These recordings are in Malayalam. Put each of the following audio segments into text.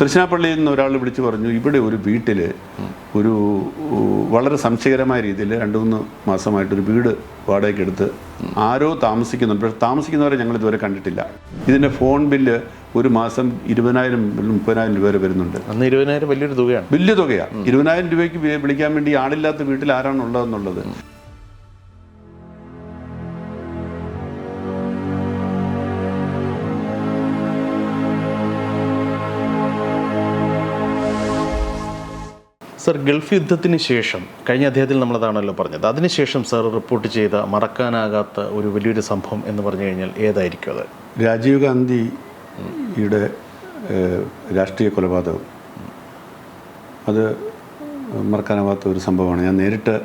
തൃശ്ശിനാപ്പള്ളിയിൽ നിന്ന് ഒരാൾ വിളിച്ചു പറഞ്ഞു ഇവിടെ ഒരു വീട്ടിൽ ഒരു വളരെ സംശയകരമായ രീതിയിൽ രണ്ട് മൂന്ന് മാസമായിട്ട് ഒരു വീട് വാടകയ്ക്ക് എടുത്ത് ആരോ താമസിക്കുന്നുണ്ട്. പക്ഷേ താമസിക്കുന്നവരെ ഞങ്ങൾ ഇതുവരെ കണ്ടിട്ടില്ല. ഇതിന്റെ ഫോൺ ബില്ല് ഒരു മാസം ഇരുപതിനായിരം മുപ്പതിനായിരം രൂപ വരെ വരുന്നുണ്ട്. അന്ന് ഇരുപതിനായിരം വലിയൊരു തുകയാണ്. വലിയ തുകയാണ് ഇരുപതിനായിരം രൂപയ്ക്ക് വിളിക്കാൻ വേണ്ടി ആളില്ലാത്ത വീട്ടിൽ ആരാണ് സർ ഗൾഫ് യുദ്ധത്തിന് ശേഷം കഴിഞ്ഞ അദ്ദേഹത്തിൽ നമ്മളതാണല്ലോ പറഞ്ഞത്. അതിനുശേഷം സർ റിപ്പോർട്ട് ചെയ്ത മറക്കാനാകാത്ത ഒരു വലിയൊരു സംഭവം എന്ന് പറഞ്ഞു കഴിഞ്ഞാൽ ഏതായിരിക്കും അത്? രാജീവ് ഗാന്ധിയുടെ രാഷ്ട്രീയ കൊലപാതകം. അത് മറക്കാനാവാത്ത ഒരു സംഭവമാണ്. ഞാൻ നേരിട്ട്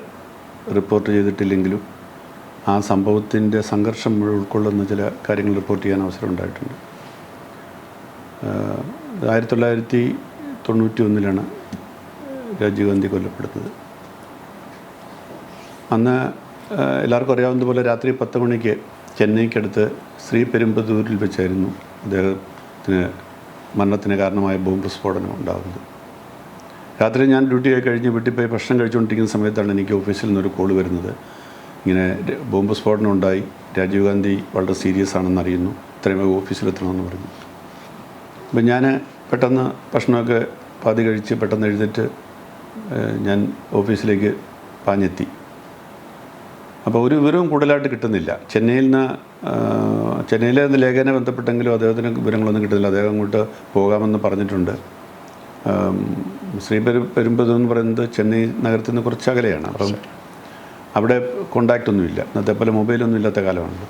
റിപ്പോർട്ട് ചെയ്തിട്ടില്ലെങ്കിലും ആ സംഭവത്തിന്റെ സംഘർഷം ഉൾക്കൊള്ളുന്ന ചില കാര്യങ്ങൾ റിപ്പോർട്ട് ചെയ്യാൻ അവസരം ഉണ്ടായിട്ടുണ്ട്. ആയിരത്തി തൊള്ളായിരത്തി തൊണ്ണൂറ്റി ഒന്നിലാണ് രാജീവ് ഗാന്ധി കൊല്ലപ്പെടുന്നത് അന്ന് എല്ലാവർക്കും അറിയാവുന്ന പോലെ രാത്രി പത്ത് മണിക്ക് ചെന്നൈക്കടുത്ത് ശ്രീ പെരുമ്പതൂരിൽ വെച്ചായിരുന്നു അദ്ദേഹത്തിന് മരണത്തിന് കാരണമായ ബോംബ് സ്ഫോടനം ഉണ്ടാകുന്നത്. രാത്രി ഞാൻ ഡ്യൂട്ടിയൊക്കെ കഴിഞ്ഞ് വീട്ടിൽ പോയി ഭക്ഷണം കഴിച്ചുകൊണ്ടിരിക്കുന്ന സമയത്താണ് എനിക്ക് ഓഫീസിൽ നിന്നൊരു കോൾ വരുന്നത്. ഇങ്ങനെ ബോംബ് സ്ഫോടനം ഉണ്ടായി. രാജീവ് ഗാന്ധി വളരെ സീരിയസ് ആണെന്ന് അറിയുന്നു. ഇത്രയും ഓഫീസിലെത്തണമെന്ന് പറഞ്ഞു. അപ്പം ഞാൻ പെട്ടെന്ന് ഭക്ഷണമൊക്കെ പാതി കഴിച്ച് പെട്ടെന്ന് എഴുന്നേറ്റ് ഞാൻ ഓഫീസിലേക്ക് പാഞ്ഞെത്തി. അപ്പോൾ ഒരു വിവരവും കൂടുതലായിട്ട് കിട്ടുന്നില്ല. ചെന്നൈയിൽ നിന്ന് ചെന്നൈയിലെ ലേഖനെ ബന്ധപ്പെട്ടെങ്കിലും അദ്ദേഹത്തിന് വിവരങ്ങളൊന്നും കിട്ടുന്നില്ല. അദ്ദേഹം അങ്ങോട്ട് പോകാമെന്ന് പറഞ്ഞിട്ടുണ്ട്. ശ്രീ പെരു പെരുമ്പതൂർ എന്ന് പറയുന്നത് ചെന്നൈ നഗരത്തിൽ നിന്ന് കുറച്ച് അകലെയാണ്. അപ്പം അവിടെ കോണ്ടാക്റ്റ് ഒന്നുമില്ല ഇന്നത്തെ പോലെ മൊബൈലൊന്നും ഇല്ലാത്ത കാലമാണല്ലോ.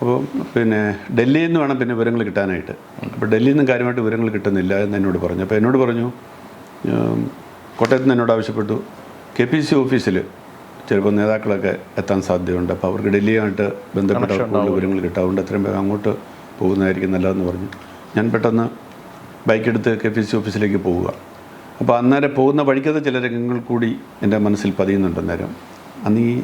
അപ്പോൾ പിന്നെ ഡൽഹിയിൽ നിന്ന് വേണം പിന്നെ വിവരങ്ങൾ കിട്ടാനായിട്ട്. അപ്പോൾ ഡൽഹിയിൽ നിന്ന് കാര്യമായിട്ട് വിവരങ്ങൾ കിട്ടുന്നില്ല എന്ന് എന്നോട് പറഞ്ഞു. അപ്പോൾ എന്നോട് പറഞ്ഞു കോട്ടയത്ത് നിന്ന് എന്നോട് ആവശ്യപ്പെട്ടു. കെ പി സി ഓഫീസിൽ ചിലപ്പോൾ നേതാക്കളൊക്കെ എത്താൻ സാധ്യതയുണ്ട്. അപ്പോൾ അവർക്ക് ഡൽഹിയായിട്ട് ബന്ധപ്പെട്ട കൂടുതൽ വിവരങ്ങൾ കിട്ടും. അതുകൊണ്ട് എത്രയും വേഗം അങ്ങോട്ട് പോകുന്നതായിരിക്കും നല്ലതെന്ന് പറഞ്ഞു. ഞാൻ പെട്ടെന്ന് ബൈക്കെടുത്ത് കെ പി സി ഓഫീസിലേക്ക് പോവുക. അപ്പോൾ അന്നേരം പോകുന്ന വഴിക്കത്തെ ചില രംഗങ്ങൾ കൂടി എന്റെ മനസ്സിൽ പതിയുന്നുണ്ട് അന്നേരം. അന്ന് ഈ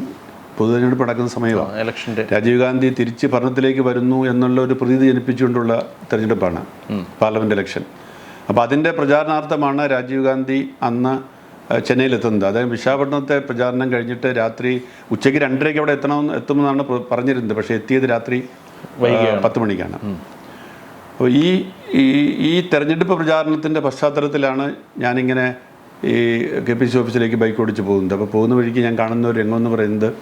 പൊതുതെരഞ്ഞെടുപ്പ് നടക്കുന്ന സമയമാണ് ഇലക്ഷന്റെ രാജീവ് ഗാന്ധി തിരിച്ച് ഭരണത്തിലേക്ക് വരുന്നു എന്നുള്ള ഒരു പ്രതീതി ജനിപ്പിച്ചുകൊണ്ടുള്ള തെരഞ്ഞെടുപ്പാണ് പാർലമെന്റ് ഇലക്ഷൻ അപ്പോൾ അതിന്റെ പ്രചാരണാർത്ഥമാണ് രാജീവ് ഗാന്ധി അന്ന് ചെന്നൈയിലെത്തുന്നത്. അതായത് വിശാഖപട്ടണത്തെ പ്രചാരണം കഴിഞ്ഞിട്ട് രാത്രി ഉച്ചയ്ക്ക് രണ്ടരയ്ക്ക് അവിടെ എത്തണമെന്ന് എത്തുമെന്നാണ് പറഞ്ഞിരുന്നത്. പക്ഷേ എത്തിയത് രാത്രി പത്ത് മണിക്കാണ്. അപ്പോൾ ഈ ഈ തെരഞ്ഞെടുപ്പ് പ്രചാരണത്തിന്റെ പശ്ചാത്തലത്തിലാണ് ഞാനിങ്ങനെ ഈ കെ പി സി ഓഫീസിലേക്ക് ബൈക്ക് ഓടിച്ച് പോകുന്നത്. അപ്പോൾ പോകുന്ന വഴിക്ക് ഞാൻ കാണുന്ന ഒരു രംഗമെന്ന് പറയുന്നത്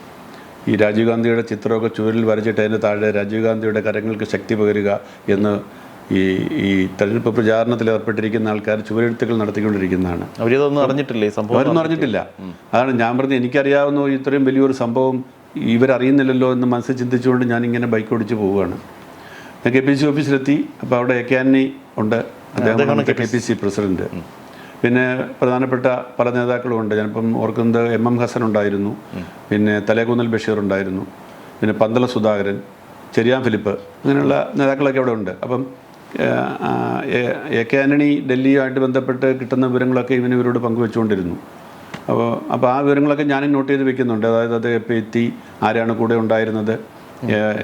ഈ രാജീവ് ഗാന്ധിയുടെ ചിത്രമൊക്കെ ചുവരിൽ വരച്ചിട്ട് അതിന്റെ താഴെ രാജീവ് ഗാന്ധിയുടെ കരങ്ങൾക്ക് ശക്തി പകരുക എന്ന് ഈ ഈ തെരഞ്ഞെടുപ്പ് പ്രചാരണത്തിൽ ഏർപ്പെട്ടിരിക്കുന്ന ആൾക്കാർ ചുവരെഴുത്തുകൾ നടത്തിക്കൊണ്ടിരിക്കുന്നതാണ്. അവരിതൊന്നും അറിഞ്ഞിട്ടില്ലേ സംഭവം അവരൊന്നും അറിഞ്ഞിട്ടില്ല. അതാണ് ഞാൻ പറഞ്ഞത്. എനിക്കറിയാവുന്ന ഇത്രയും വലിയൊരു സംഭവം ഇവരറിയുന്നില്ലല്ലോ എന്ന് മനസ്സിൽ ചിന്തിച്ചുകൊണ്ട് ഞാൻ ഇങ്ങനെ ബൈക്ക് ഓടിച്ച് പോവുകയാണ്. ഞാൻ കെ പി സി ഓഫീസിലെത്തി. അപ്പോൾ അവിടെ എ കെ ആന്റണി ഉണ്ട്. അദ്ദേഹമാണ് കെ പി സി പ്രസിഡന്റ്. പിന്നെ പ്രധാനപ്പെട്ട പല നേതാക്കളും ഉണ്ട്. ഞാനിപ്പം ഓർക്കുന്നത് എം എം ഹസൻ ഉണ്ടായിരുന്നു. പിന്നെ തലേകുന്നൽ ബഷീർ ഉണ്ടായിരുന്നു. പിന്നെ പന്തള സുധാകരൻ ചെറിയാൻ ഫിലിപ്പ് അങ്ങനെയുള്ള നേതാക്കളൊക്കെ അവിടെ ഉണ്ട്. അപ്പം എ- കെ ആന്റണി ഡൽഹിയുമായിട്ട് ബന്ധപ്പെട്ട് കിട്ടുന്ന വിവരങ്ങളൊക്കെ ഇവന് ഇവരോട് പങ്കുവെച്ചുകൊണ്ടിരുന്നു. അപ്പോൾ അപ്പോൾ ആ വിവരങ്ങളൊക്കെ ഞാനും നോട്ട് ചെയ്ത് വെക്കുന്നുണ്ട്. അതായത് അത് എപ്പോൾ എത്തി ആരാണ് കൂടെ ഉണ്ടായിരുന്നത്.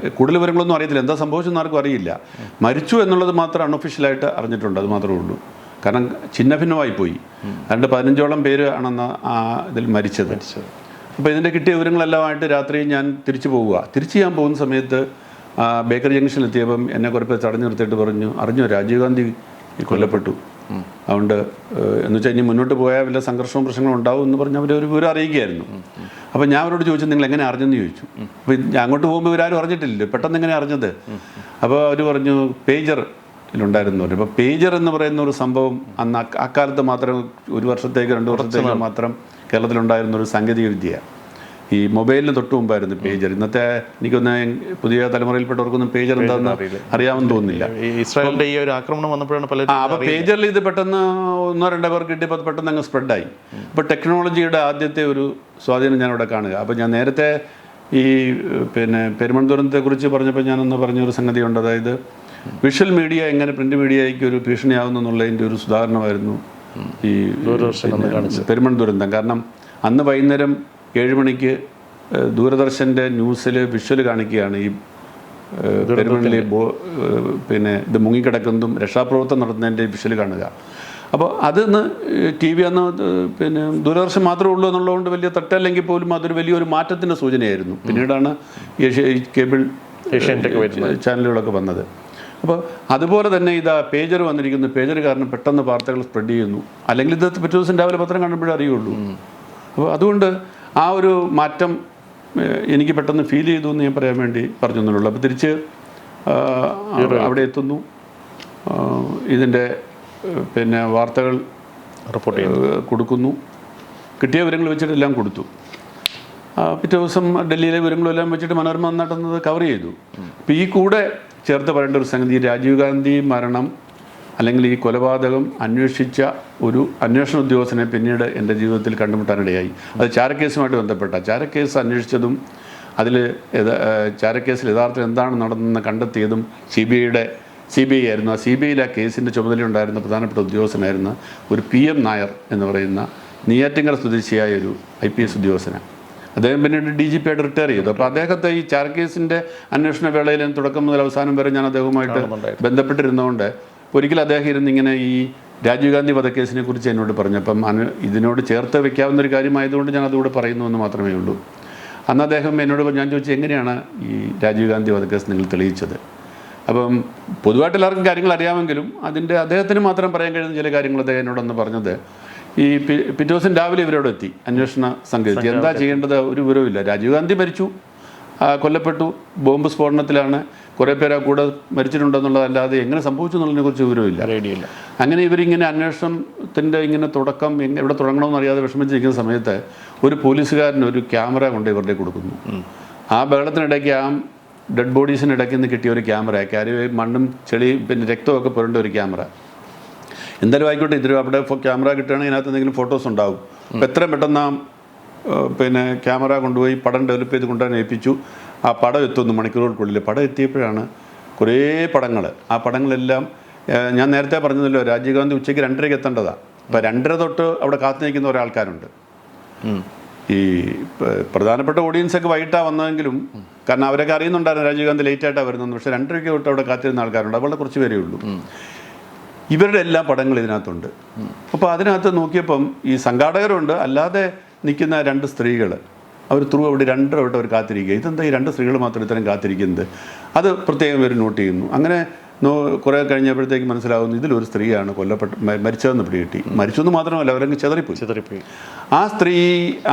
കൂടുതൽ വിവരങ്ങളൊന്നും അറിയത്തില്ല. എന്താ സംഭവിച്ചെന്ന് ആർക്കും അറിയില്ല. മരിച്ചു എന്നുള്ളത് മാത്രം അൺഒഫീഷ്യലായിട്ട് അറിഞ്ഞിട്ടുണ്ട്. അത് മാത്രമേ ഉള്ളൂ. കാരണം ചിഹ്നഭിന്നമായി പോയി. രണ്ട് പതിനഞ്ചോളം പേര് ആണെന്ന് ആ ഇതിൽ മരിച്ചത്. അപ്പോൾ ഇതിന്റെ കിട്ടിയ വിവരങ്ങളെല്ലാമായിട്ട് രാത്രി ഞാൻ തിരിച്ചു പോവുക. തിരിച്ചു ഞാൻ പോകുന്ന സമയത്ത് ബേക്കറി ജംഗ്ഷനിൽ എത്തിയപ്പം എന്നെ കുറച്ച് തടഞ്ഞു നിർത്തിയിട്ട് പറഞ്ഞു അറിഞ്ഞോ രാജീവ് ഗാന്ധി കൊല്ലപ്പെട്ടു. അതുകൊണ്ട് എന്ന് വെച്ചാൽ ഇനി മുന്നോട്ട് പോയാൽ വല്ല സംഘർഷവും പ്രശ്നങ്ങളും ഉണ്ടാവും എന്ന് പറഞ്ഞ് അവർ ഒരു വിവരം അറിയിക്കുകയായിരുന്നു. അപ്പം ഞാൻ അവരോട് ചോദിച്ചു നിങ്ങൾ എങ്ങനെ അറിഞ്ഞെന്ന് ചോദിച്ചു? അപ്പോൾ ഞാൻ അങ്ങോട്ട് പോകുമ്പോൾ ഇവരാരും അറിഞ്ഞിട്ടില്ലല്ലോ പെട്ടെന്ന് എങ്ങനെ അറിഞ്ഞത്? അപ്പോൾ അവർ പറഞ്ഞു പേജർ ഉണ്ടായിരുന്നു പറഞ്ഞു. അപ്പോൾ പേജർ എന്ന് പറയുന്ന ഒരു സംഭവം അന്ന് അക്ക- അക്കാലത്ത് മാത്രം ഒരു വർഷത്തേക്ക് രണ്ട് വർഷത്തേക്ക് മാത്രം കേരളത്തിലുണ്ടായിരുന്ന ഒരു സാങ്കേതിക വിദ്യയാണ്. ഈ മൊബൈലിന് തൊട്ട് മുമ്പായിരുന്നു പേജർ. ഇന്നത്തെ എനിക്കൊന്ന് പുതിയ തലമുറയിൽപ്പെട്ടവർക്കൊന്നും പേജർ എന്താണെന്ന് അറിയാമെന്ന് തോന്നുന്നില്ല. ഇസ്രായേലിന്റെ ഈ ഒരു ആക്രമണം വന്നപ്പോഴാണ് പല അപ്പൊ അപ്പോൾ പേജറിൽ ഇത് പെട്ടെന്ന് ഒന്നോ രണ്ടോ പേർ കിട്ടിയപ്പോൾ അത് പെട്ടെന്ന് അങ്ങ് സ്പ്രെഡായി. അപ്പോൾ ടെക്നോളജിയുടെ ആദ്യത്തെ ഒരു സ്വാധീനം ഞാൻ ഇവിടെ കാണുക. അപ്പോൾ ഞാൻ നേരത്തെ ഈ പിന്നെ പിന്നെ പെരുമൺതുരന്തത്തെക്കുറിച്ച് പറഞ്ഞപ്പോൾ ഞാനൊന്ന് പറഞ്ഞൊരു സംഗതിയുണ്ട്. അതായത് വിഷ്വൽ മീഡിയ എങ്ങനെ പ്രിന്റ് മീഡിയയ്ക്ക് ഒരു ഭീഷണിയാവുന്നു എന്നുള്ളതിന്റെ ഒരു സുധാരണമായിരുന്നു ഈ പെരുമൺ ദുരന്തം കാരണം അന്ന് വൈകുന്നേരം ഏഴ് മണിക്ക് ഏഹ്, ദൂരദർശന്റെ ന്യൂസിൽ വിഷ്വൽ കാണിക്കുകയാണ് ഈ പെരുമണിലെ ബോ പിന്നെ ഇത് മുങ്ങിക്കിടക്കുന്നതും രക്ഷാപ്രവർത്തനം നടത്തുന്നതിന്റെ വിഷ്വൽ കാണുക. അപ്പോൾ അതിന്ന് ടി വി അന്ന് പിന്നെ ദൂരദർശൻ മാത്രമേ ഉള്ളൂ എന്നുള്ളതുകൊണ്ട് വലിയ തട്ടല്ലെങ്കിൽ പോലും അതൊരു വലിയൊരു മാറ്റത്തിന്റെ സൂചനയായിരുന്നു. പിന്നീടാണ് ഏഷ്യ ഈ കേബിൾ ചാനലുകളൊക്കെ വന്നത്. അപ്പോൾ അതുപോലെ തന്നെ ഇതാ പേജർ വന്നിരിക്കുന്നു. പേജർ കാരണം പെട്ടെന്ന് വാർത്തകൾ സ്പ്രെഡ് ചെയ്യുന്നു. അല്ലെങ്കിൽ ഇത് പിറ്റേ ദിവസം രാവിലെ പത്രം കാണുമ്പോഴേ അറിയുള്ളൂ. അപ്പോൾ അതുകൊണ്ട് ആ ഒരു മാറ്റം എനിക്ക് പെട്ടെന്ന് ഫീൽ ചെയ്തു എന്ന് ഞാൻ പറയാൻ വേണ്ടി പറഞ്ഞു എന്നുള്ളൂ അപ്പോൾ തിരിച്ച് അവിടെ എത്തുന്നു. ഇതിന്റെ പിന്നെ വാർത്തകൾ റിപ്പോർട്ട് കൊടുക്കുന്നു. കിട്ടിയ വിവരങ്ങൾ വെച്ചിട്ട് എല്ലാം കൊടുത്തു. പിറ്റേ ദിവസം ഡൽഹിയിലെ വിവരങ്ങളെല്ലാം വെച്ചിട്ട് മനോരമ നടന്നത് കവർ ചെയ്തു. അപ്പോൾ ഈ കൂടെ ചേർത്ത് പറയേണ്ട ഒരു സംഗതി രാജീവ് ഗാന്ധി മരണം അല്ലെങ്കിൽ ഈ കൊലപാതകം അന്വേഷിച്ച ഒരു അന്വേഷണ ഉദ്യോഗസ്ഥനെ പിന്നീട് എന്റെ ജീവിതത്തിൽ കണ്ടുമുട്ടാനിടയായി. അത് ചാരക്കേസുമായിട്ട് ബന്ധപ്പെട്ട ചാരക്കേസ് അന്വേഷിച്ചതും അതിൽ ചാരക്കേസിൽ യഥാർത്ഥം എന്താണ് നടന്നതെന്ന് കണ്ടെത്തിയതും സി ബി ഐയുടെ സി ബി ഐ ആയിരുന്നു. ആ സി ബി ഐയിൽ ആ കേസിന്റെ ചുമതലയുണ്ടായിരുന്ന പ്രധാനപ്പെട്ട ഉദ്യോഗസ്ഥനായിരുന്ന ഒരു പി എം നായർ എന്ന് പറയുന്ന നെയ്യാറ്റിങ്കര സ്വദേശിയായ ഒരു ഐ പി എസ് ഉദ്യോഗസ്ഥനാണ് അദ്ദേഹം പിന്നീട് ഡി ജി പി ആയിട്ട് റിട്ടയർ ചെയ്തു. അപ്പോൾ അദ്ദേഹത്തെ ഈ ചാർക്കേസിന്റെ അന്വേഷണ വേളയിൽ തുടക്കം മുതൽ അവസാനം വരെ ഞാൻ അദ്ദേഹവുമായിട്ട് ബന്ധപ്പെട്ടിരുന്നതുകൊണ്ട് ഒരിക്കൽ അദ്ദേഹം ഇരുന്ന് ഇങ്ങനെ ഈ രാജീവ് ഗാന്ധി വധക്കേസിനെ കുറിച്ച് എന്നോട് പറഞ്ഞു. അപ്പം അനു ഇതിനോട് ചേർത്ത് വെക്കാവുന്ന ഒരു കാര്യമായതുകൊണ്ട് ഞാൻ അതുകൂടെ പറയുന്നു എന്ന് മാത്രമേ ഉള്ളൂ. അന്ന് അദ്ദേഹം എന്നോട് ഞാൻ ചോദിച്ചു എങ്ങനെയാണ് ഈ രാജീവ് ഗാന്ധി വധക്കേസ് നിങ്ങൾ തെളിയിച്ചത്? അപ്പം പൊതുവായിട്ട് എല്ലാവർക്കും കാര്യങ്ങൾ അറിയാമെങ്കിലും അതിന്റെ അദ്ദേഹത്തിന് മാത്രം പറയാൻ കഴിയുന്ന ചില കാര്യങ്ങൾ അദ്ദേഹം എന്നോടൊന്ന് പറഞ്ഞത് ഈ പി- പിറ്റേ ദിവസം രാവിലെ ഇവരോടെത്തി അന്വേഷണ സംഘം എന്താ ചെയ്യേണ്ടത്? ഒരു വിവരവുമില്ല. രാജീവ് ഗാന്ധി മരിച്ചു. കൊല്ലപ്പെട്ടു. ബോംബ് സ്ഫോടനത്തിലാണ് കുറേ പേര് ആ കൂടെ മരിച്ചിട്ടുണ്ടെന്നുള്ളതല്ലാതെ എങ്ങനെ സംഭവിച്ചു എന്നുള്ളതിനെ കുറിച്ച് വിവരമില്ല. റേഡിയില്ല അങ്ങനെ ഇവരിങ്ങനെ അന്വേഷണത്തിന്റെ ഇങ്ങനെ തുടക്കം എവിടെ തുടങ്ങണമെന്ന് അറിയാതെ വിഷമിച്ചിരിക്കുന്ന സമയത്ത് ഒരു പോലീസുകാരൻ ഒരു ക്യാമറ കൊണ്ട് ഇവരുടെ കൊടുക്കുന്നു. ആ ബഹളത്തിനിടയ്ക്ക് ആ ഡെഡ് ബോഡീസിനിടയ്ക്ക് നിന്ന് കിട്ടിയ ഒരു ക്യാമറ കാര്യം മണ്ണും ചെളി പിന്നെ രക്തമൊക്കെ പുരണ്ട ഒരു ക്യാമറ. എന്തായാലും ആയിക്കോട്ടെ ഇതിരും അവിടെ ക്യാമറ കിട്ടുകയാണെങ്കിൽ അതിനകത്ത് എന്തെങ്കിലും ഫോട്ടോസ് ഉണ്ടാവും. അപ്പോൾ എത്രയും പെട്ടെന്ന് ആ പിന്നെ ക്യാമറ കൊണ്ടുപോയി പടം ഡെവലപ്പ് ചെയ്ത് കൊണ്ടുവരാൻ ഏൽപ്പിച്ചു. ആ പടം എത്തുന്നു മണിക്കൂറുകൾക്കുള്ളിൽ. പടം എത്തിയപ്പോഴാണ് കുറേ പടങ്ങൾ ആ പടങ്ങളെല്ലാം ഞാൻ നേരത്തെ പറഞ്ഞതല്ലോ രാജീവ് ഗാന്ധി ഉച്ചയ്ക്ക് രണ്ടരയ്ക്ക് എത്തേണ്ടതാണ് അപ്പോൾ രണ്ടര തൊട്ട് അവിടെ കാത്തു നിൽക്കുന്ന ഒരാൾക്കാരുണ്ട് ഈ പ്രധാനപ്പെട്ട ഓഡിയൻസൊക്കെ വൈകിട്ടാണ് വന്നതെങ്കിലും കാരണം അവരൊക്കെ അറിയുന്നുണ്ടായിരുന്നു രാജീവ് ഗാന്ധി ലേറ്റ് ആയിട്ടാണ് വരുന്നത് പക്ഷേ രണ്ടരയ്ക്ക് തൊട്ട് അവിടെ കാത്തിരുന്ന ആൾക്കാരുണ്ട്. അവളെ കുറച്ച് പേരേ ഉള്ളൂ. ഇവരുടെ എല്ലാ പടങ്ങളും ഇതിനകത്തുണ്ട്. അപ്പോൾ അതിനകത്ത് നോക്കിയപ്പം ഈ സംഘാടകരുണ്ട്. അല്ലാതെ നിൽക്കുന്ന രണ്ട് സ്ത്രീകൾ അവർ ത്രൂ അവിടെ രണ്ടര വട്ടം അവർ കാത്തിരിക്കുക. ഇതെന്താ ഈ രണ്ട് സ്ത്രീകൾ മാത്രം ഇത്തരം കാത്തിരിക്കുന്നത്? അത് പ്രത്യേകം ഇവർ നോട്ട് ചെയ്യുന്നു. അങ്ങനെ നോ കുറേ കഴിഞ്ഞപ്പോഴത്തേക്ക് മനസ്സിലാവുന്നു ഇതിലൊരു സ്ത്രീയാണ് കൊല്ലപ്പെട്ട് പിടി മരിച്ചതെന്ന് പിടികിട്ടി. മരിച്ചെന്ന് മാത്രമല്ല അവരങ്ങ് ചെതറിപ്പോയി. ചെതറിപ്പോയി. ആ സ്ത്രീ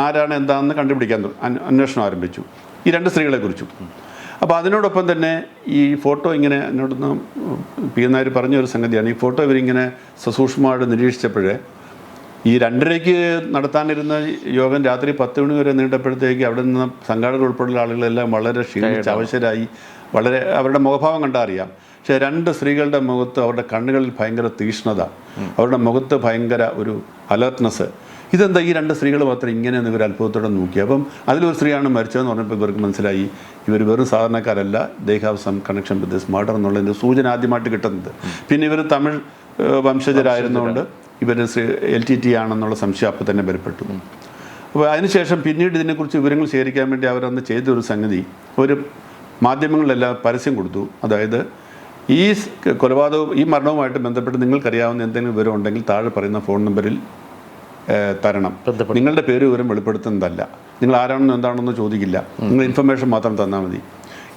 ആരാണ് എന്താണെന്ന് കണ്ടുപിടിക്കാൻ അന്വേഷണം ആരംഭിച്ചു. ഈ രണ്ട് സ്ത്രീകളെ കുറിച്ചു അപ്പോൾ അതിനോടൊപ്പം തന്നെ ഈ ഫോട്ടോ ഇങ്ങനെ എന്നോടൊന്ന് പി എന്നാർ നായർ പറഞ്ഞ ഒരു സംഗതിയാണ്. ഈ ഫോട്ടോ ഇവരിങ്ങനെ സസൂക്ഷ്മമായിട്ട് നിരീക്ഷിച്ചപ്പോഴേ ഈ രണ്ടരയ്ക്ക് നടത്താനിരുന്ന യോഗം രാത്രി പത്ത് മണി വരെ നീണ്ടപ്പോഴത്തേക്ക് അവിടെ നിന്ന് സംഘാടകർ ഉൾപ്പെടെയുള്ള ആളുകളെല്ലാം വളരെ ക്ഷീണിച്ച് അവശരായി. വളരെ അവരുടെ മുഖഭാവം കണ്ടാൽ അറിയാം പക്ഷേ രണ്ട് സ്ത്രീകളുടെ മുഖത്ത് അവരുടെ കണ്ണുകളിൽ ഭയങ്കര തീഷ്ണത അവരുടെ മുഖത്ത് ഭയങ്കര ഒരു അലേർട്ട്നെസ് ഇതെന്താ ഈ രണ്ട് സ്ത്രീകൾ മാത്രം ഇങ്ങനെ ഇവർ അത്ഭുതത്തോടെ നോക്കി? അപ്പം അതിലൊരു സ്ത്രീയാണ് മരിച്ചതെന്ന് പറഞ്ഞപ്പോൾ ഇവർക്ക് മനസ്സിലായി ഇവർ വെറും സാധാരണക്കാരല്ല they have some connection with this murder എന്നുള്ളതിന്റെ സൂചന ആദ്യമായിട്ട് കിട്ടുന്നത്. പിന്നെ ഇവർ തമിഴ് വംശജരായിരുന്നുകൊണ്ട് ഇവർ എൽ ടി ടി ആണെന്നുള്ള സംശയം അപ്പോൾ തന്നെ ബലപ്പെട്ടു. അപ്പോൾ അതിനുശേഷം പിന്നീട് ഇതിനെക്കുറിച്ച് വിവരങ്ങൾ ശേഖരിക്കാൻ വേണ്ടി അവരന്ന് ചെയ്തൊരു സംഗതി ഒരു മാധ്യമങ്ങളിലെല്ലാം പരസ്യം കൊടുത്തു. അതായത് ഈ കൊലപാതകവും ഈ മരണവുമായിട്ട് ബന്ധപ്പെട്ട് നിങ്ങൾക്കറിയാവുന്ന എന്തെങ്കിലും വിവരം ഉണ്ടെങ്കിൽ താഴെ പറയുന്ന ഫോൺ നമ്പറിൽ തരണം. നിങ്ങളുടെ പേര് വിവരം വെളിപ്പെടുത്തുന്നതല്ല. നിങ്ങൾ ആരാണെന്നോ എന്താണെന്നോ ചോദിക്കില്ല. നിങ്ങൾ ഇൻഫർമേഷൻ മാത്രം തന്നാൽ മതി.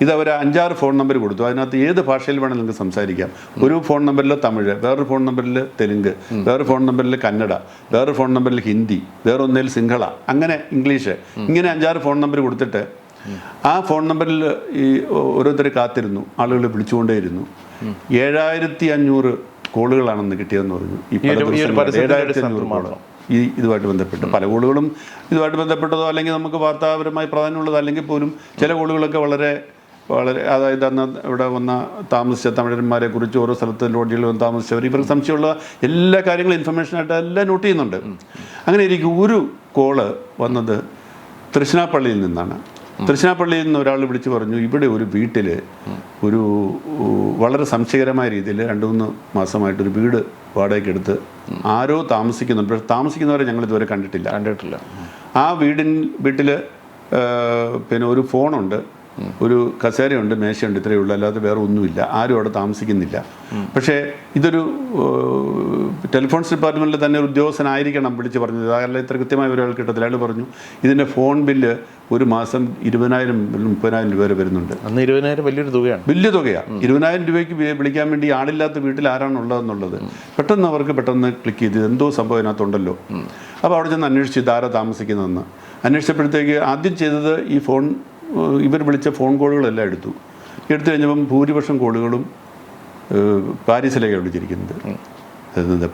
ഇത് അവർ അഞ്ചാറ് ഫോൺ നമ്പർ കൊടുത്തു. അതിനകത്ത് ഏത് ഭാഷയിൽ വേണമെങ്കിൽ നിങ്ങൾക്ക് സംസാരിക്കാം. ഒരു ഫോൺ നമ്പറിൽ തമിഴ് വേറൊരു ഫോൺ നമ്പറിൽ തെലുങ്ക് വേറൊരു ഫോൺ നമ്പറിൽ കന്നഡ വേറൊരു ഫോൺ നമ്പറിൽ ഹിന്ദി വേറൊന്നിൽ സിംഹള അങ്ങനെ ഇംഗ്ലീഷ്. ഇങ്ങനെ അഞ്ചാറ് ഫോൺ നമ്പർ കൊടുത്തിട്ട് ആ ഫോൺ നമ്പറിൽ ഈ ഓരോരുത്തർ കാത്തിരുന്നു. ആളുകൾ വിളിച്ചുകൊണ്ടേയിരുന്നു. ഏഴായിരത്തി അഞ്ഞൂറ് കോളുകളാണെന്ന് കിട്ടിയതെന്ന് പറഞ്ഞു. ഈ ഏഴായിരത്തി അഞ്ഞൂറ് കോൾ. ഈ ഇതുമായിട്ട് ബന്ധപ്പെട്ട്. പല കോളുകളും ഇതുമായിട്ട് ബന്ധപ്പെട്ടതോ അല്ലെങ്കിൽ നമുക്ക് വാർത്താപരമായി പ്രാധാന്യമുള്ളതോ അല്ലെങ്കിൽ പോലും ചില കോളുകളൊക്കെ വളരെ വളരെ അതായത് അന്ന് ഇവിടെ വന്ന താമസിച്ച തമിഴന്മാരെ കുറിച്ച് ഓരോ സ്ഥലത്ത് ലോഡ്ജിൽ വന്ന് താമസിച്ചവർ ഇവർക്ക് സംശയമുള്ള എല്ലാ കാര്യങ്ങളും ഇൻഫർമേഷനായിട്ട് എല്ലാം നോട്ട് ചെയ്യുന്നുണ്ട്. അങ്ങനെ ഇരിക്കും ഒരു കോൾ വന്നത് തൃശ്ശിനാപ്പള്ളിയിൽ നിന്നാണ്. തൃശ്ശിനാപ്പള്ളിയിൽ നിന്ന് ഒരാൾ വിളിച്ചു പറഞ്ഞു ഇവിടെ ഒരു വീട്ടിൽ ഒരു വളരെ സംശയകരമായ രീതിയിൽ രണ്ട് മൂന്ന് മാസമായിട്ട് ഒരു വീട് വാടകയ്ക്ക് എടുത്ത് ആരോ താമസിക്കുന്നുണ്ട്. പക്ഷെ താമസിക്കുന്നവരെ ഞങ്ങൾ ഇതുവരെ കണ്ടിട്ടില്ല. കണ്ടിട്ടില്ല. ആ വീടിൻ വീട്ടിൽ പിന്നെ ഒരു ഫോണുണ്ട് ഒരു കസേരയുണ്ട് മേശയുണ്ട് ഇത്രയേ ഉള്ളൂ. അല്ലാതെ വേറെ ഒന്നുമില്ല. ആരും അവിടെ താമസിക്കുന്നില്ല. പക്ഷേ ഇതൊരു ടെലിഫോൺസ് ഡിപ്പാർട്ട്മെന്റിൽ തന്നെ ഒരു ഉദ്യോഗസ്ഥനായിരിക്കണം വിളിച്ച് പറഞ്ഞത്. കാരണം ഇത്ര കൃത്യമായ ഒരാൾ കിട്ടത്തില്ല. അയാൾ പറഞ്ഞു ഇതിന്റെ ഫോൺ ബില്ല് ഒരു മാസം ഇരുപതിനായിരം മുപ്പതിനായിരം രൂപ വരെ വരുന്നുണ്ട്. അന്ന് ഇരുപതിനായിരം വലിയൊരു തുകയാണ്. വലിയ തുകയാണ് ഇരുപതിനായിരം രൂപയ്ക്ക് വിളിക്കാൻ വേണ്ടി ആളില്ലാത്ത വീട്ടിൽ ആരാണ് ഉള്ളതെന്നുള്ളത് പെട്ടെന്ന് അവർക്ക് പെട്ടെന്ന് ക്ലിക്ക് ചെയ്ത് എന്തോ സംഭവം ഇതിനകത്തുണ്ടല്ലോ. അപ്പോൾ അവിടെ ചെന്ന് അന്വേഷിച്ച് ഇതാരാ താമസിക്കുന്നതെന്ന്. അന്വേഷിച്ചപ്പോഴത്തേക്ക് ആദ്യം ചെയ്തത് ഈ ഫോൺ ഇവർ വിളിച്ച ഫോൺ കോളുകളെല്ലാം എടുത്തു. എടുത്തു കഴിഞ്ഞപ്പം ഭൂരിപക്ഷം കോളുകളും പാരീസിലേക്കാണ് വിളിച്ചിരിക്കുന്നത്.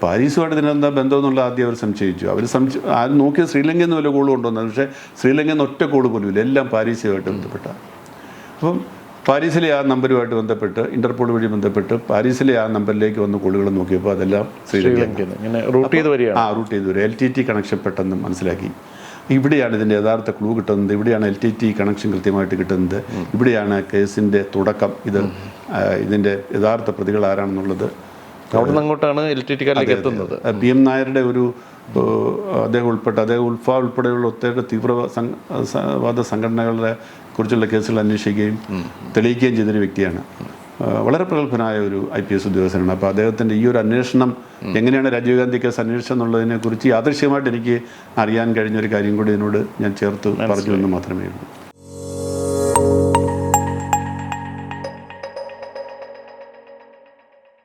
പാരീസുമായിട്ട് ഇതിനെന്താ ബന്ധം എന്നുള്ള ആദ്യം അവർ സംശയിച്ചു. അവർ സംശ ആരും നോക്കിയത് ശ്രീലങ്കയിൽ നിന്ന് വല്ല കോൾ കൊണ്ടുവന്നത് പക്ഷേ ശ്രീലങ്കയിൽ നിന്ന് ഒറ്റ കോൾ പോലും ഇല്ല. എല്ലാം പാരീസുമായിട്ട് ബന്ധപ്പെട്ട. അപ്പം പാരീസിലെ ആ നമ്പരുമായിട്ട് ബന്ധപ്പെട്ട് ഇന്റർപോൾ വഴി ബന്ധപ്പെട്ട് പാരീസിലെ ആ നമ്പറിലേക്ക് വന്ന കോളുകൾ നോക്കിയപ്പോൾ അതെല്ലാം ശ്രീലങ്ക ശ്രീലങ്കയിൽ നിന്ന്. ഇങ്ങനെ റൂട്ട് ചെയ്ത് വരിക ആ റൂട്ട് ചെയ്തു വരും എൽ ടി ടി കണക്ഷൻ പെട്ടെന്ന് മനസ്സിലാക്കി. ഇവിടെയാണ് ഇതിന്റെ യഥാർത്ഥ ക്ലൂ കിട്ടുന്നത്. ഇവിടെയാണ് എൽ ടി ടി കണക്ഷൻ കൃത്യമായിട്ട് കിട്ടുന്നത്. ഇവിടെയാണ് കേസിന്റെ തുടക്കം. ഇത് ഇതിന്റെ യഥാർത്ഥ പ്രതികൾ ആരാണെന്നുള്ളത്. അവിടെ നിന്ന് അങ്ങോട്ടാണ് എൽ ടി ടിക്കാരിലേക്ക് എത്തുന്നത്. പി എം നായരുടെ ഒരു അദ്ദേഹം ഉൾപ്പെട്ട അദ്ദേഹം ഉൾഫ ഉൾപ്പെടെയുള്ള ഒത്തേറെ തീവ്രവാദ സംഘടനകളെ കുറിച്ചുള്ള കേസുകൾ അന്വേഷിക്കുകയും തെളിയിക്കുകയും ചെയ്തൊരു വ്യക്തിയാണ്. വളരെ പ്രഗത്ഭനായ ഒരു ഐ പി എസ് ഉദ്യോഗസ്ഥനാണ്. അപ്പോൾ അദ്ദേഹത്തിന്റെ ഈ ഒരു അന്വേഷണം എങ്ങനെയാണ് രാജീവ് ഗാന്ധി കേസ് അന്വേഷിച്ചത് എന്നുള്ളതിനെക്കുറിച്ച് യാദൃശ്യമായിട്ട് എനിക്ക് അറിയാൻ കഴിഞ്ഞ ഒരു കാര്യം കൂടി ഇതിനോട് ഞാൻ ചേർത്ത് പറഞ്ഞു എന്ന് മാത്രമേ ഉള്ളൂ.